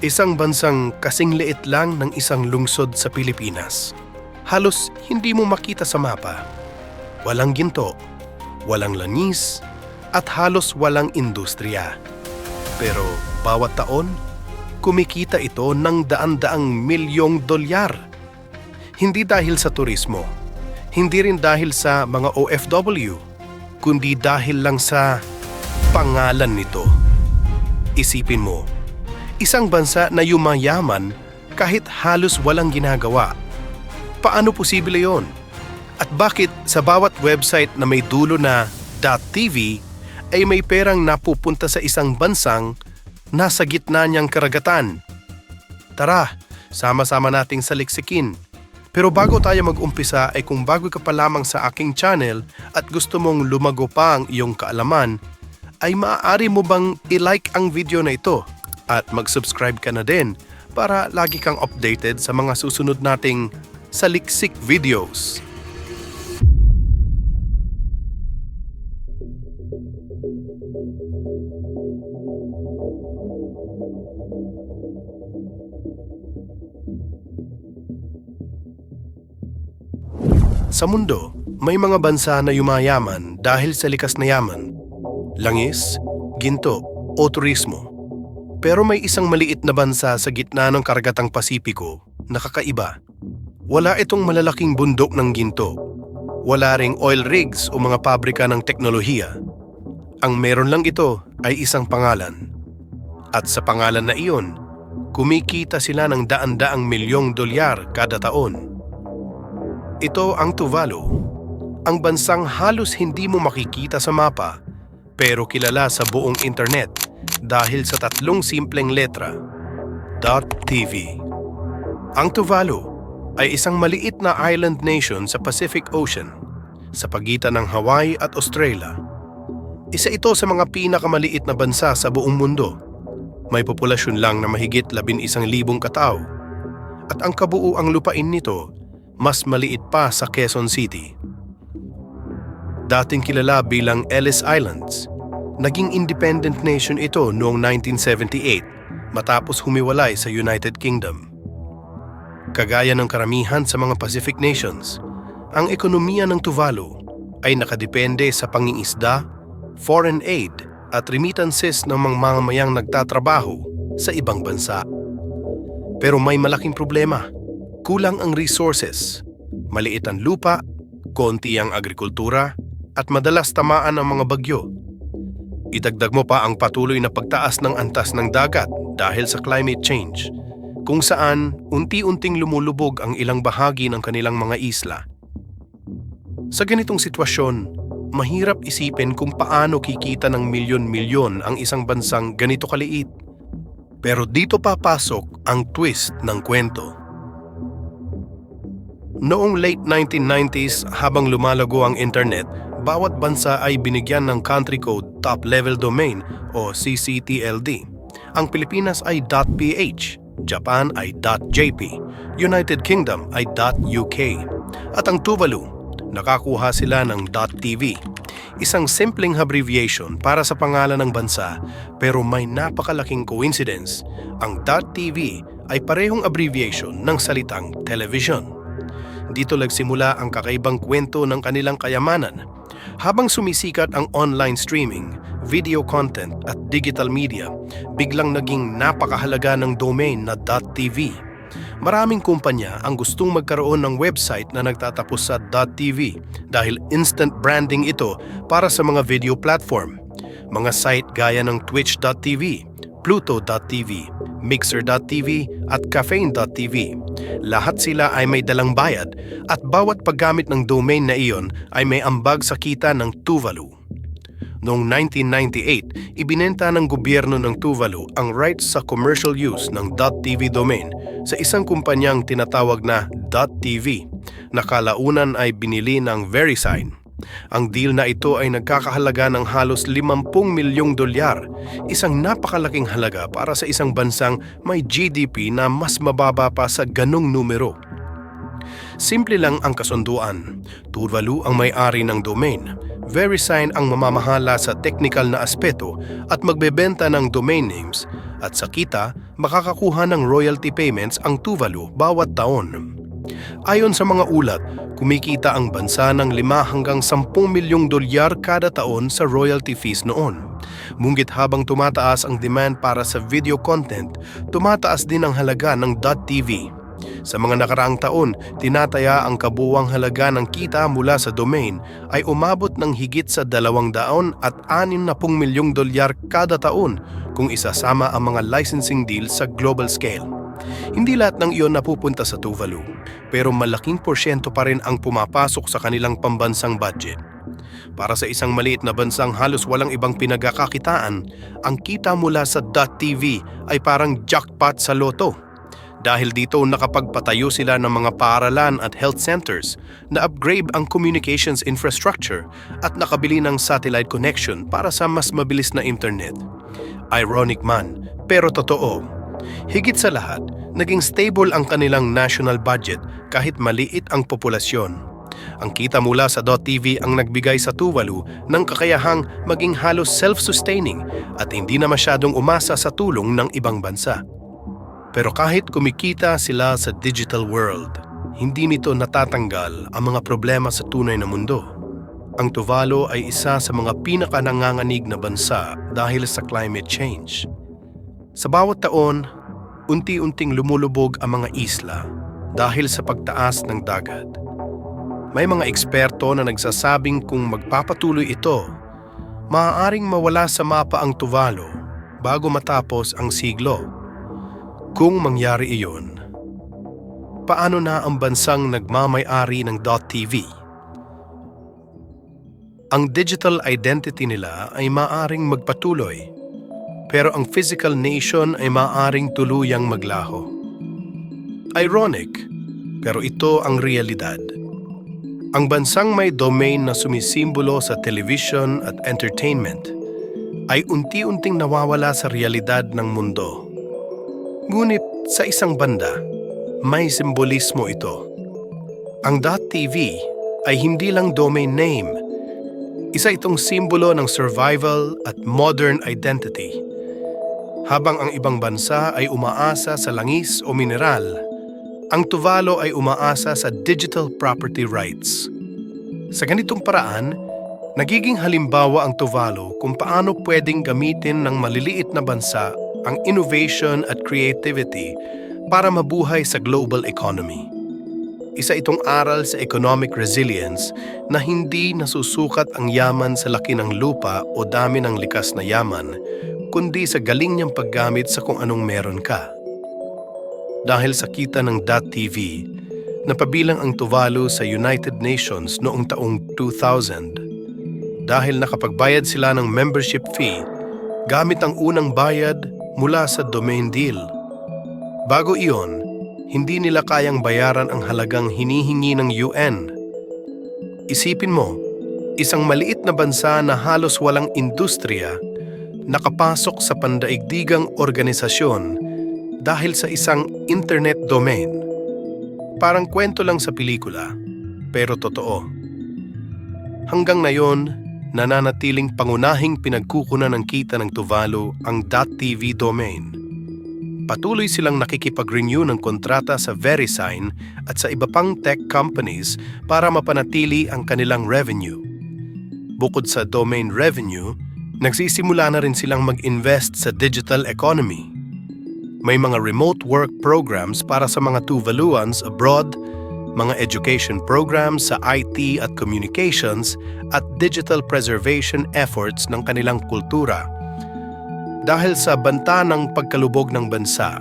Isang bansang kasing liit lang ng isang lungsod sa Pilipinas. Halos hindi mo makita sa mapa. Walang ginto, walang langis, at halos walang industriya. Pero bawat taon, kumikita ito ng daan-daang milyong dolyar. Hindi dahil sa turismo, hindi rin dahil sa mga OFW, kundi dahil lang sa pangalan nito. Isipin mo, isang bansa na yumayaman kahit halos walang ginagawa. Paano posible yon? At bakit sa bawat website na may dulo na .tv ay may perang napupunta sa isang bansang nasa gitna niyang karagatan? Tara, sama-sama nating saliksikin. Pero bago tayo mag-umpisa ay kung bago ka pa lamang sa aking channel at gusto mong lumago pa ang iyong kaalaman, ay maaari mo bang i-like ang video na ito at mag-subscribe ka na din para lagi kang updated sa mga susunod nating saliksik videos. Sa mundo, may mga bansa na yumayaman dahil sa likas na yaman, langis, ginto o turismo. Pero may isang maliit na bansa sa gitna ng karagatang Pasipiko na kakaiba. Wala itong malalaking bundok ng ginto. Wala ring oil rigs o mga pabrika ng teknolohiya. Ang meron lang ito ay isang pangalan. At sa pangalan na iyon, kumikita sila ng daan-daang milyong dolyar kada taon. Ito ang Tuvalu, ang bansang halos hindi mo makikita sa mapa pero kilala sa buong internet dahil sa tatlong simpleng letra, .tv. Ang Tuvalu ay isang maliit na island nation sa Pacific Ocean sa pagitan ng Hawaii at Australia. Isa ito sa mga pinakamaliit na bansa sa buong mundo. May populasyon lang na mahigit 11,000 katao at ang kabuuang lupain nito mas maliit pa sa Quezon City. Dating kilala bilang Ellis Islands, naging independent nation ito noong 1978 matapos humiwalay sa United Kingdom. Kagaya ng karamihan sa mga Pacific nations, ang ekonomiya ng Tuvalu ay nakadepende sa pangingisda, foreign aid at remittances ng mga mamamayang nagtatrabaho sa ibang bansa. Pero may malaking problema – Kulang ang resources, maliit ang lupa, konti ang agrikultura, at madalas tamaan ang mga bagyo. Idagdag mo pa ang patuloy na pagtaas ng antas ng dagat dahil sa climate change, kung saan unti-unting lumulubog ang ilang bahagi ng kanilang mga isla. Sa ganitong sitwasyon, mahirap isipin kung paano kikita ng milyon-milyon ang isang bansang ganito kaliit. Pero dito papasok ang twist ng kwento. Noong late 1990s habang lumalago ang internet, bawat bansa ay binigyan ng country code top level domain o CCTLD. Ang Pilipinas ay .ph, Japan ay .jp, United Kingdom ay .uk, at ang Tuvalu, nakakuha sila ng .tv. Isang simpleng abbreviation para sa pangalan ng bansa pero may napakalaking coincidence. Ang .tv ay parehong abbreviation ng salitang television. Dito nagsimula ang kakaibang kwento ng kanilang kayamanan. Habang sumisikat ang online streaming, video content at digital media, biglang naging napakahalaga ng domain na .tv. Maraming kumpanya ang gustong magkaroon ng website na nagtatapos sa .tv dahil instant branding ito para sa mga video platform. Mga site gaya ng twitch.tv, pluto.tv, mixer.tv at caffeine.tv. Lahat sila ay may dalang bayad at bawat paggamit ng domain na iyon ay may ambag sa kita ng Tuvalu. Noong 1998, ibinenta ng gobyerno ng Tuvalu ang rights sa commercial use ng .tv domain sa isang kumpanyang tinatawag na .tv na kalaunan ay binili ng VeriSign. Ang deal na ito ay nagkakahalaga ng halos 50 milyong dolyar, isang napakalaking halaga para sa isang bansang may GDP na mas mababa pa sa ganong numero. Simple lang ang kasunduan. Tuvalu ang may-ari ng domain. VeriSign ang mamamahala sa technical na aspeto at magbebenta ng domain names. At sa kita, makakakuha ng royalty payments ang Tuvalu bawat taon. Ayon sa mga ulat, kumikita ang bansa ng 5 hanggang 10 milyong dolyar kada taon sa royalty fees noon. Munggit habang tumataas ang demand para sa video content, tumataas din ang halaga ng .tv. Sa mga nakaraang taon, tinataya ang kabuwang halaga ng kita mula sa domain ay umabot ng higit sa 200 at 60 milyong dolyar kada taon kung isasama ang mga licensing deals sa global scale. Hindi lahat ng iyon napupunta sa Tuvalu, pero malaking porsyento pa rin ang pumapasok sa kanilang pambansang budget. Para sa isang maliit na bansang halos walang ibang pinagkakakitaan, ang kita mula sa .tv ay parang jackpot sa loto. Dahil dito nakapagpatayo sila ng mga paaralan at health centers na upgrade ang communications infrastructure at nakabili ng satellite connection para sa mas mabilis na internet. Ironic man, pero totoo. Higit sa lahat, naging stable ang kanilang national budget kahit maliit ang populasyon. Ang kita mula sa .tv ang nagbigay sa Tuvalu ng kakayahang maging halos self-sustaining at hindi na masyadong umasa sa tulong ng ibang bansa. Pero kahit kumikita sila sa digital world, hindi nito natatanggal ang mga problema sa tunay na mundo. Ang Tuvalu ay isa sa mga pinakananganganig na bansa dahil sa climate change. Sa bawat taon, unti-unting lumulubog ang mga isla dahil sa pagtaas ng dagat. May mga eksperto na nagsasabing kung magpapatuloy ito, maaaring mawala sa mapa ang Tuvalu bago matapos ang siglo. Kung mangyari iyon, paano na ang bansang nagmamay-ari ng .tv? Ang digital identity nila ay maaring magpatuloy, pero ang physical nation ay maaring tuluyang maglaho. Ironic, pero ito ang realidad. Ang bansang may domain na sumisimbolo sa television at entertainment ay unti-unting nawawala sa realidad ng mundo. Ngunit sa isang banda, may simbolismo ito. Ang .tv ay hindi lang domain name. Isa itong simbolo ng survival at modern identity. Habang ang ibang bansa ay umaasa sa langis o mineral, ang Tuvalu ay umaasa sa digital property rights. Sa ganitong paraan, nagiging halimbawa ang Tuvalu kung paano pwedeng gamitin ng maliliit na bansa ang innovation at creativity para mabuhay sa global economy. Isa itong aral sa economic resilience na hindi nasusukat ang yaman sa laki ng lupa o dami ng likas na yaman, kundi sa galing niyang paggamit sa kung anong meron ka. Dahil sa kita ng .tv, napabilang ang Tuvalu sa United Nations noong taong 2000. Dahil nakapagbayad sila ng membership fee gamit ang unang bayad mula sa domain deal. Bago iyon, hindi nila kayang bayaran ang halagang hinihingi ng UN. Isipin mo, isang maliit na bansa na halos walang industriya nakapasok sa pandaigdigang organisasyon dahil sa isang internet domain. Parang kwento lang sa pelikula, pero totoo. Hanggang ngayon, nananatiling pangunahing pinagkukunan ng kita ng Tuvalu ang .tv domain. Patuloy silang nakikipag-renew ng kontrata sa VeriSign at sa iba pang tech companies para mapanatili ang kanilang revenue. Bukod sa domain revenue, nagsisimula na rin silang mag-invest sa digital economy. May mga remote work programs para sa mga Tuvaluans abroad mga education programs sa IT at communications at digital preservation efforts ng kanilang kultura. Dahil sa banta ng pagkalubog ng bansa,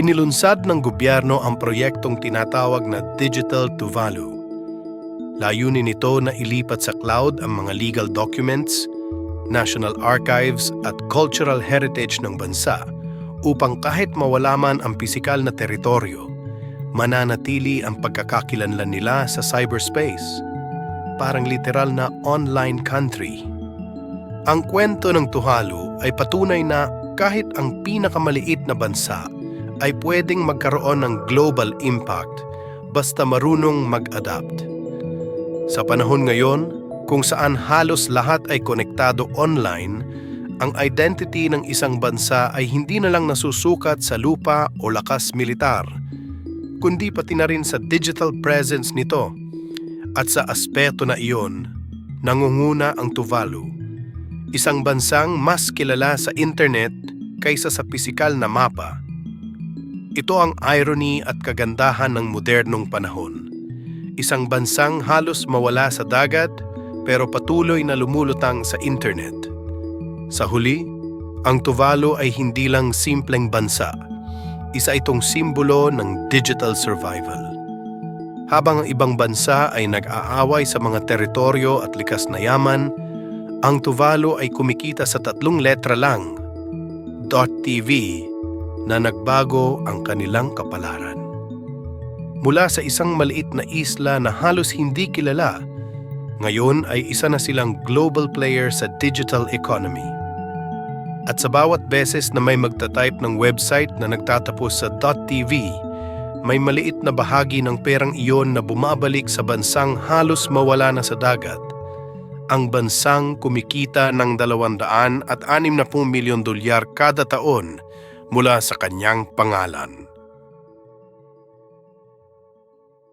inilunsad ng gobyerno ang proyektong tinatawag na Digital Tuvalu. Layunin nito na ilipat sa cloud ang mga legal documents, national archives at cultural heritage ng bansa upang kahit mawala man ang pisikal na teritoryo, mananatili ang pagkakakilanlan nila sa cyberspace. Parang literal na online country. Ang kwento ng Tuhalu ay patunay na kahit ang pinakamaliit na bansa ay pwedeng magkaroon ng global impact basta marunong mag-adapt. Sa panahon ngayon, kung saan halos lahat ay konektado online, ang identity ng isang bansa ay hindi na lang nasusukat sa lupa o lakas militar, kundi pati na rin sa digital presence nito. At sa aspeto na iyon, nangunguna ang Tuvalu, isang bansang mas kilala sa internet kaysa sa pisikal na mapa. Ito ang irony at kagandahan ng modernong panahon. Isang bansang halos mawala sa dagat pero patuloy na lumulutang sa internet. Sa huli, ang Tuvalu ay hindi lang simpleng bansa. Isa itong simbolo ng digital survival. Habang ang ibang bansa ay nag-aaway sa mga teritoryo at likas na yaman, ang Tuvalu ay kumikita sa tatlong letra lang, .tv, na nagbago ang kanilang kapalaran. Mula sa isang maliit na isla na halos hindi kilala, ngayon ay isa na silang global player sa digital economy. At sa bawat beses na may magta-type ng website na nagtatapos sa .tv, may maliit na bahagi ng perang iyon na bumabalik sa bansang halos mawala na sa dagat. Ang bansang kumikita ng 200 at 60 milyon dolyar kada taon mula sa kanyang pangalan.